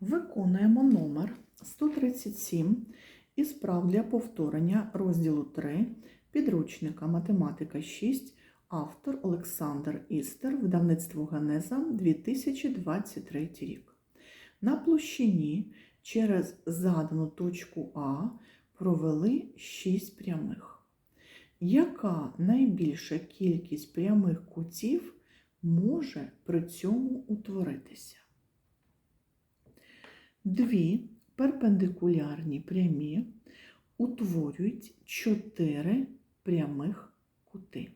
Виконуємо номер 137 із прав для повторення розділу 3 підручника Математика 6, автор Олександр Істер, видавництво Генеза 2023 рік. На площині через задану точку А провели 6 прямих. Яка найбільша кількість прямих кутів може при цьому утворитися? Дві перпендикулярні прямі утворюють чотири прямих кути.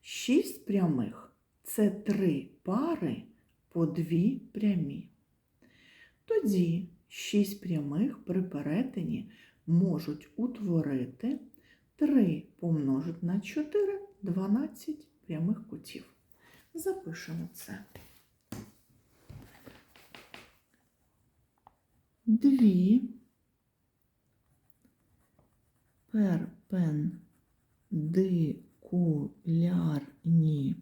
Шість прямих це три пари по дві прямі. Тоді шість прямих при перетині можуть утворити 3 помножити на 4 12 прямих кутів. Запишемо це. Дві. Перпендикулярні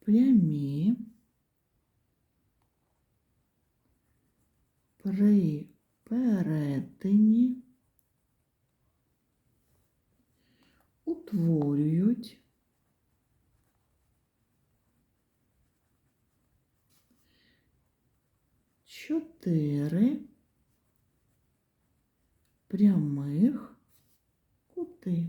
прямі. При перетині. Утворюють чотири прямих кути.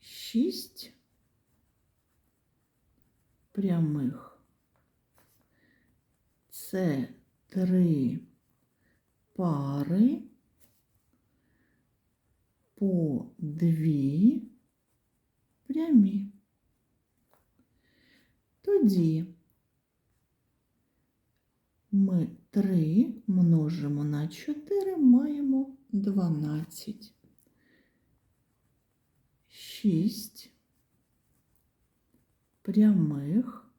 Шість прямих це три пари по дві прямі. Тоді ми 3 множимо на 4, маємо 12. 6 прямих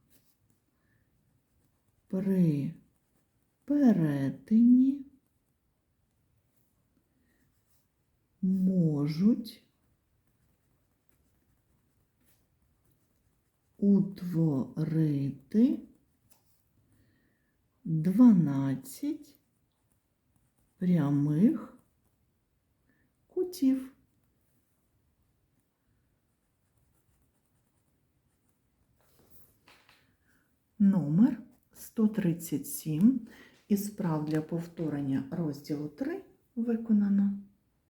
при перетині можуть утворити 12 прямих кутів. Номер 137 із прав для повторення розділу 3 виконано.